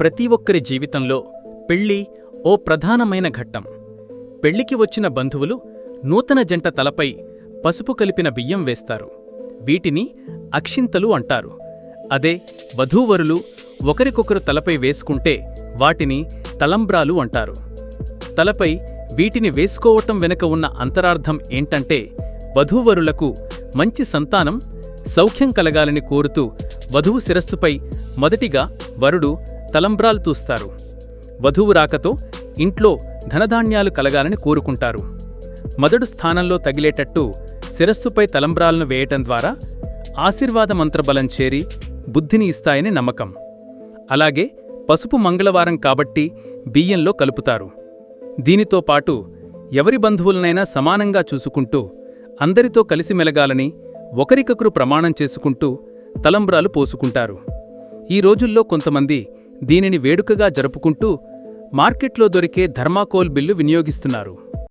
ప్రతి ఒక్కరి జీవితంలో పెళ్ళి ఓ ప్రధానమైన ఘట్టం. పెళ్ళికి వచ్చిన బంధువులు నూతన జంట తలపై పసుపు కలిపిన బియ్యం వేస్తారు. వీటిని అక్షింతలు అంటారు. అదే వధూవరులు ఒకరికొకరు తలపై వేసుకుంటే వాటిని తలంబ్రాలు అంటారు. తలపై వీటిని వేసుకోవటం వెనుక ఉన్న అంతరార్థం ఏంటంటే వధూవరులకు మంచి సంతానం సౌఖ్యం కలగాలని కోరుతూ వధువు శిరస్సుపై మొదటిగా వరుడు తలంబ్రాలు తూస్తారు. వధువు రాకతో ఇంట్లో ధనధాన్యాలు కలగాలని కోరుకుంటారు. మొదడు స్థానంలో తగిలేటట్టు శిరస్సుపై తలంబ్రాలను వేయటం ద్వారా ఆశీర్వాద మంత్రబలం చేరి బుద్ధిని ఇస్తాయని నమ్మకం. అలాగే పసుపు మంగళవారం కాబట్టి బియ్యంలో కలుపుతారు. దీనితో పాటు ఎవరి బంధువులనైనా సమానంగా చూసుకుంటూ అందరితో కలిసిమెలగాలని ఒకరికొకరు ప్రమాణం చేసుకుంటూ తలంబ్రాలు పోసుకుంటారు. ఈ రోజుల్లో కొంతమంది దీనిని వేడుకగా జరుపుకుంటూ మార్కెట్లో దొరికే ధర్మాకోల్ బిల్లు వినియోగిస్తున్నారు.